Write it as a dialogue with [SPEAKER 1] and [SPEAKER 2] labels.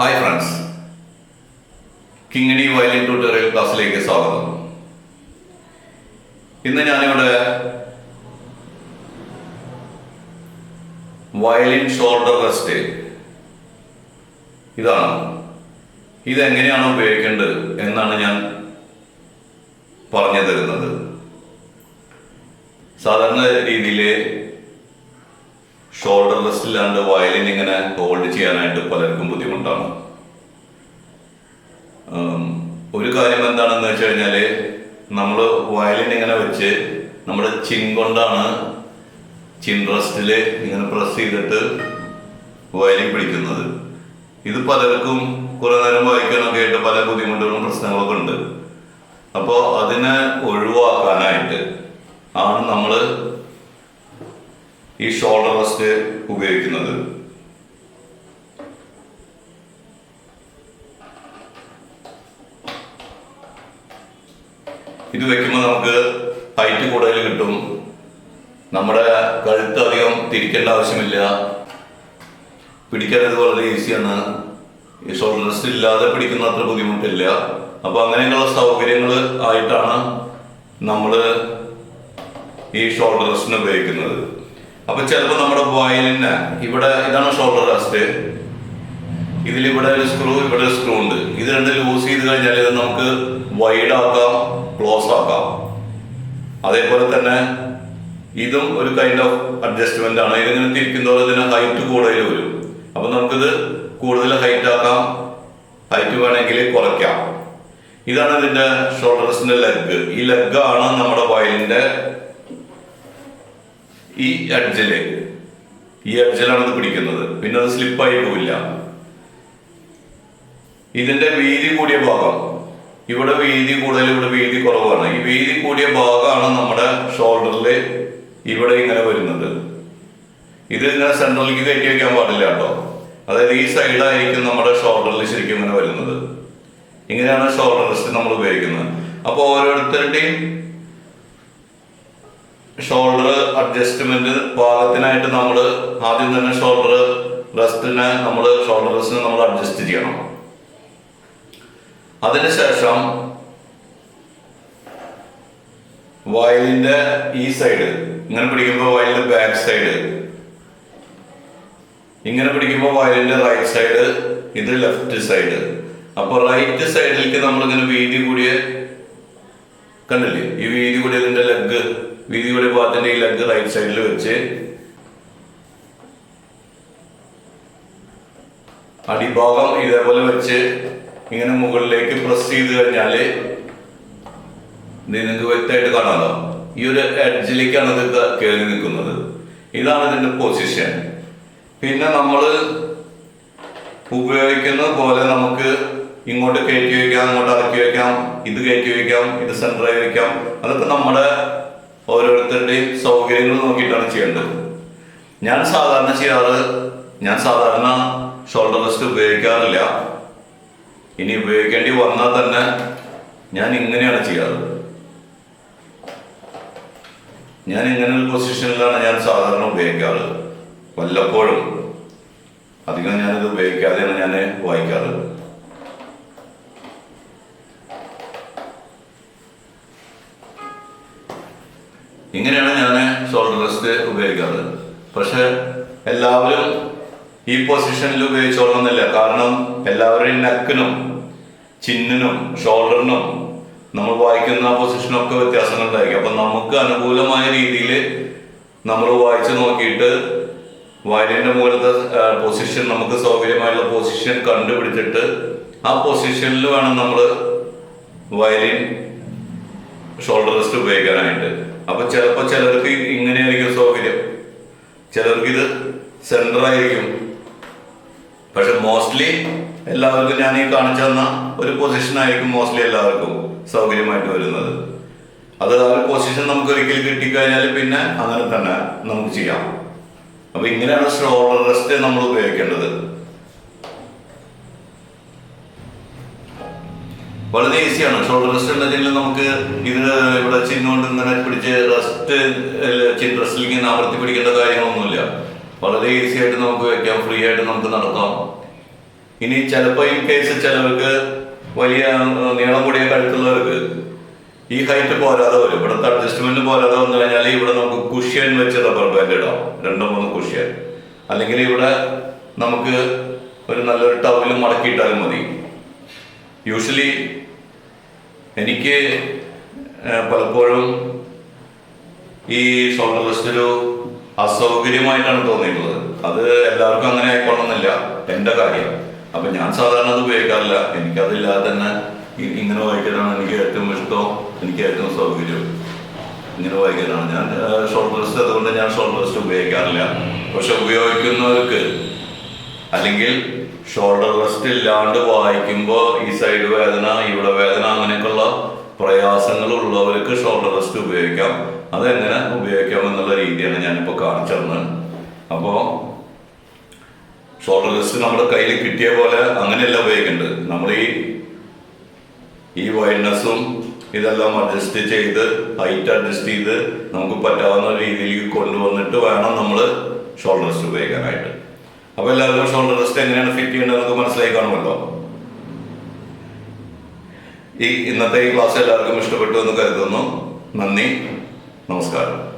[SPEAKER 1] Hi friends Kingini violin tutorial ക്ലാസ്സിലേക്ക് സ്വാഗതം. ഇന്ന് ഞാനിവിടെ വയലിൻ ഷോൾഡർ റെസ്റ്റ് ഇതാണ്. ഇതെങ്ങനെയാണ് ഉപയോഗിക്കേണ്ടത് എന്നാണ് ഞാൻ പറഞ്ഞു തരുന്നത്. സാധാരണ രീതിയിൽ ഷോൾഡർ റെസ്റ്റില്ലാണ്ട് വയലിൻ ഇങ്ങനെ ഹോൾഡ് ചെയ്യാനായിട്ട് പലർക്കും ബുദ്ധിമുട്ടാണ്. ഒരു കാര്യം എന്താണെന്ന് വെച്ച് കഴിഞ്ഞാൽ നമ്മൾ വയലിൻ ഇങ്ങനെ വെച്ച് നമ്മുടെ ചിൻ കൊണ്ടാണ് ചിൻ റെസ്റ്റിൽ ഇങ്ങനെ പ്രസ് ചെയ്തിട്ട് വയലിൻ പിടിക്കുന്നത്. ഇത് പലർക്കും കുറെ നേരം വായിക്കാനൊക്കെ ആയിട്ട് പല ബുദ്ധിമുട്ടുകളും പ്രശ്നങ്ങളൊക്കെ ഉണ്ട്. അപ്പോൾ അതിനെ ഒഴിവാക്കാനായിട്ട് ആണ് നമ്മൾ ഈ ഷോൾഡർ റെസ്റ്റ് ഉപയോഗിക്കുന്നത്. ഇത് വെക്കുമ്പോൾ നമുക്ക് ഹൈറ്റ് കൂടുതൽ കിട്ടും. നമ്മുടെ കഴുത്ത് അധികം തിരിക്കേണ്ട ആവശ്യമില്ല. പിടിക്കാൻ ഇത് വളരെ ഈസിയാണ്. ഈ ഷോൾഡർ റെസ്റ്റ് ഇല്ലാതെ പിടിക്കുന്ന അത്ര ബുദ്ധിമുട്ടില്ല. അപ്പൊ അങ്ങനെയുള്ള സൗകര്യങ്ങൾ ആയിട്ടാണ് നമ്മൾ ഈ ഷോൾഡർ റെസ്റ്റിന് ഉപയോഗിക്കുന്നത്. അപ്പൊ ചിലപ്പോൾ നമ്മുടെ വയലിന് ഇവിടെ ഇതാണ് ഷോൾഡർ റെസ്റ്റ് ഇതിൽ ഇവിടെ ഒരു സ്ക്രൂ ഇവിടെ ഒരു സ്ക്രൂ ഉണ്ട്. ഇത് രണ്ട് ലൂസ് ചെയ്ത് കഴിഞ്ഞാൽ ഇത് നമുക്ക് വൈഡ് ആക്കാം ക്ലോസ് ആക്കാം. അതേപോലെ തന്നെ ഇതും ഒരു കൈൻഡ് ഓഫ് അഡ്ജസ്റ്റ്മെന്റ് ആണ്. ഇതിങ്ങനെ തിരിക്കുന്നതോടെ ഇതിന് ഹൈറ്റ് കൂടുതൽ വരും. അപ്പൊ നമുക്കിത് കൂടുതൽ ഹൈറ്റ് ആക്കാം ഹൈറ്റ് വേണമെങ്കിൽ കുറയ്ക്കാം. ഇതാണ് ഇതിന്റെ ഷോൾഡേഴ്സിന്റെ ലെഗ് ഈ ലെഗ് ആണ് നമ്മുടെ വയലിന്റെ ഈ അഡ്ജൽ. ഈ അഡ്ജലാണ് ഇത് പിടിക്കുന്നത്. പിന്നെ അത് സ്ലിപ്പായി പോവില്ല. ഇതിന്റെ വീതി കൂടിയ ഭാഗം. ഇവിടെ വീതി കൂടുതൽ ഇവിടെ വീതി കുറവാണ്. ഈ വീതി കൂടിയ ഭാഗമാണ് നമ്മുടെ ഷോൾഡറിൽ ഇവിടെ ഇങ്ങനെ വരുന്നത്. ഇത് ഇങ്ങനെ സെൻട്രലിലേക്ക് കയറ്റി വെക്കാൻ പാടില്ല കേട്ടോ. അതായത് ഈ സൈഡായിരിക്കും നമ്മുടെ ഷോൾഡറിൽ ശരിക്കും ഇങ്ങനെ വരുന്നത്. ഇങ്ങനെയാണ് ഷോൾഡർ റെസ്റ്റ് നമ്മൾ ഉപയോഗിക്കുന്നത്. അപ്പോൾ ഓരോരുത്തരുടെയും ഷോൾഡർ അഡ്ജസ്റ്റ്മെന്റ് പാകത്തിനായിട്ട് നമ്മൾ ആദ്യം തന്നെ ഷോൾഡർ റെസ്റ്റിനെ നമ്മൾ ഷോൾഡർ റെസ്റ്റിനെ നമ്മൾ അഡ്ജസ്റ്റ് ചെയ്യണം. അതിനുശേഷം വയലിന്റെ ഈ സൈഡ് ഇങ്ങനെ പിടിക്കുമ്പോൾ വയലിന്റെ ബാക്ക് സൈഡ് ഇങ്ങനെ പിടിക്കുമ്പോൾ വയലിന്റെ റൈറ്റ് സൈഡ് ഇത് ലെഫ്റ്റ് സൈഡ് അപ്പൊ റൈറ്റ് സൈഡിലേക്ക് നമ്മൾ ഇങ്ങനെ വീതി കൂടിയ കണ്ടില്ലേ? ഈ വീതി കൂടിയ ഇതിന്റെ ലെഗ് വീതി പാത്തിന്റെ ഈ ലെഗ് റൈറ്റ് സൈഡിൽ വെച്ച് അടിഭാഗം ഇതേപോലെ വെച്ച് ഇങ്ങനെ മുകളിലേക്ക് പ്രസ് ചെയ്ത് കഴിഞ്ഞാൽ നിങ്ങൾക്ക് വ്യക്തമായിട്ട് കാണാമല്ലോ ഈ ഒരു എഡ്ജിലേക്കാണ് ഇത് കയറി നിൽക്കുന്നത്. ഇതാണ് ഇതിന്റെ പൊസിഷൻ പിന്നെ നമ്മൾ ഉപയോഗിക്കുന്ന പോലെ നമുക്ക് ഇങ്ങോട്ട് കയറ്റി വയ്ക്കാം അങ്ങോട്ട് ഇറക്കി വയ്ക്കാം ഇത് കയറ്റി വയ്ക്കാം ഇത് സെന്ററായി വയ്ക്കാം അതൊക്കെ നമ്മുടെ ഓരോരുത്തരുടെയും സൗകര്യങ്ങൾ നോക്കിയിട്ടാണ് ചെയ്യേണ്ടത്. ഞാൻ സാധാരണ ചെയ്യാറ് ഞാൻ സാധാരണ ഷോൾഡർ റെസ്റ്റ് ഉപയോഗിക്കാറില്ല. ഇനി ഉപയോഗിക്കേണ്ടി വന്നാൽ തന്നെ ഞാൻ ഇങ്ങനെയാണ് ചെയ്യാറ്. ഞാൻ ഇങ്ങനെ ഒരു പൊസിഷനിലാണ് ഞാൻ സാധാരണ ഉപയോഗിക്കാറ്. വല്ലപ്പോഴും. അധികം ഞാനിത് ഉപയോഗിക്കാതെയാണ് ഞാൻ വായിക്കാറ്. ഇങ്ങനെയാണ് ഞാൻ ഷോൾഡർ റെസ്റ്റ് ഉപയോഗിക്കാറ്. പക്ഷെ എല്ലാവരും ഈ പൊസിഷനിൽ ഉപയോഗിച്ചോളണമെന്നില്ല. കാരണം എല്ലാവരുടെയും നെക്കിനും ചിന്നിനും ഷോൾഡറിനും നമ്മൾ വായിക്കുന്ന പൊസിഷനൊക്കെ വ്യത്യാസങ്ങളുണ്ടായിരിക്കും. അപ്പം നമുക്ക് അനുകൂലമായ രീതിയിൽ നമ്മൾ വായിച്ചു നോക്കിയിട്ട് വയലിന്റെ മുകളിലത്തെ പൊസിഷൻ നമുക്ക് സൗകര്യമായുള്ള പൊസിഷൻ കണ്ടുപിടിച്ചിട്ട് ആ പൊസിഷനിൽ വേണം നമ്മൾ വയലിൻ ഷോൾഡർ റെസ്റ്റ് ഉപയോഗിക്കാനായിട്ട്. അപ്പൊ ചിലപ്പോൾ ചിലർക്ക് ഇങ്ങനെയായിരിക്കും സൗകര്യം. ചിലർക്ക് ഇത് സെന്റർ ആയിരിക്കും. പക്ഷെ മോസ്റ്റ്ലി എല്ലാവർക്കും ഞാൻ ഈ കാണിച്ചു തന്ന ഒരു പൊസിഷൻ ആയിരിക്കും മോസ്റ്റ്ലി എല്ലാവർക്കും സൗകര്യമായിട്ട് വരുന്നത്. അത് ആ പൊസിഷൻ നമുക്ക് ഒരിക്കൽ കിട്ടിക്കഴിഞ്ഞാൽ പിന്നെ അങ്ങനെ തന്നെ നമുക്ക് ചെയ്യാം. അപ്പൊ ഇങ്ങനെയാണ് ഷോൾഡർ റെസ്റ്റ് നമ്മൾ ഉപയോഗിക്കേണ്ടത്. വളരെ ഈസിയാണ് ഷോൾഡർ റെസ്റ്റ് ഉണ്ടെങ്കിൽ നമുക്ക് ഇത് ഇവിടെ ചിന്നുകൊണ്ട് ഇങ്ങനെ പിടിച്ച് റെസ്റ്റ് ചിൻ റെസ്റ്റിൽ അമർത്തി പിടിക്കേണ്ട കാര്യങ്ങളൊന്നുമില്ല. വളരെ ഈസി ആയിട്ട് നമുക്ക് വെക്കാം. ഫ്രീ ആയിട്ട് നമുക്ക് നടക്കാം ഇനി ചിലപ്പോൾ ഇൻ കേസ് ചിലവർക്ക് വലിയ നീളം കൂടിയ കഴുത്തുള്ളവർക്ക് ഈ ഹൈറ്റ് പോരാതെ വരും. ഇവിടുത്തെ അഡ്ജസ്റ്റ്മെന്റ് പോരാതെ വന്നു കഴിഞ്ഞാൽ ഇവിടെ നമുക്ക് കുഷ്യൻ വെച്ച് റബ്ബർ ബാൻഡ് ഇടാം. രണ്ടോ മൂന്ന് കുഷ്യൻ അല്ലെങ്കിൽ ഇവിടെ നമുക്ക് ഒരു നല്ലൊരു ടവലും മടക്കിയിട്ടാലും മതി. യൂഷ്വലി എനിക്ക് പലപ്പോഴും ഈ ഷോൾഡർ റെസ്റ്റ് അസൗകര്യമായിട്ടാണ് തോന്നിയിട്ടുള്ളത്. അത് എല്ലാവർക്കും അങ്ങനെ ആയിക്കോളന്നില്ല എന്റെ കാര്യം. അപ്പൊ ഞാൻ സാധാരണ അത് ഉപയോഗിക്കാറില്ല. എനിക്കതില്ലാതെ തന്നെ ഇങ്ങനെ വായിക്കാനാണ് എനിക്ക് ഏറ്റവും ഇഷ്ടം. എനിക്ക് ഏറ്റവും സൗകര്യം ഇങ്ങനെ വായിക്കാനാണ്. ഞാൻ ഷോർട്ട് റെസ്റ്റ് അതുകൊണ്ട് ഞാൻ ഷോർട്ട് റെസ്റ്റ് ഉപയോഗിക്കാറില്ല. പക്ഷെ ഉപയോഗിക്കുന്നവർക്ക് അല്ലെങ്കിൽ ഷോൾഡർ റെസ്റ്റ് ഇല്ലാണ്ട് വായിക്കുമ്പോൾ ഈ സൈഡ് വേദന ഇവിടെ വേദന അങ്ങനെയൊക്കെയുള്ള പ്രയാസങ്ങൾ ഉള്ളവർക്ക് ഷോൾഡർ റെസ്റ്റ് ഉപയോഗിക്കാം അതെങ്ങനെ ഉപയോഗിക്കാം എന്നുള്ള രീതിയാണ് ഞാനിപ്പോൾ കാണിച്ചു തന്നത്. അപ്പോൾ ഷോൾഡർ റെസ്റ്റ് നമ്മുടെ കയ്യിൽ കിട്ടിയ പോലെ അങ്ങനെയല്ല ഉപയോഗിക്കേണ്ടത്. നമ്മൾ ഈ ഈ വൈഡ്നെസ്സും ഇതെല്ലാം അഡ്ജസ്റ്റ് ചെയ്ത് ഹൈറ്റ് അഡ്ജസ്റ്റ് ചെയ്ത് നമുക്ക് പറ്റാവുന്ന രീതിയിലേക്ക് കൊണ്ടുവന്നിട്ട് വേണം നമ്മൾ ഷോൾഡർ റെസ്റ്റ് ഉപയോഗിക്കാനായിട്ട്. അപ്പോൾ എല്ലാവർക്കും ഷോൾഡർ റെസ്റ്റ് എങ്ങനെയാണ് ഫിറ്റ് ചെയ്യേണ്ടത് നമുക്ക് മനസ്സിലായി കാണുമല്ലോ. ഈ ഇന്നത്തെ ഈ ക്ലാസ് എല്ലാവർക്കും ഇഷ്ടപ്പെട്ടു എന്ന് കരുതുന്നു. നന്ദി. നമസ്കാരം.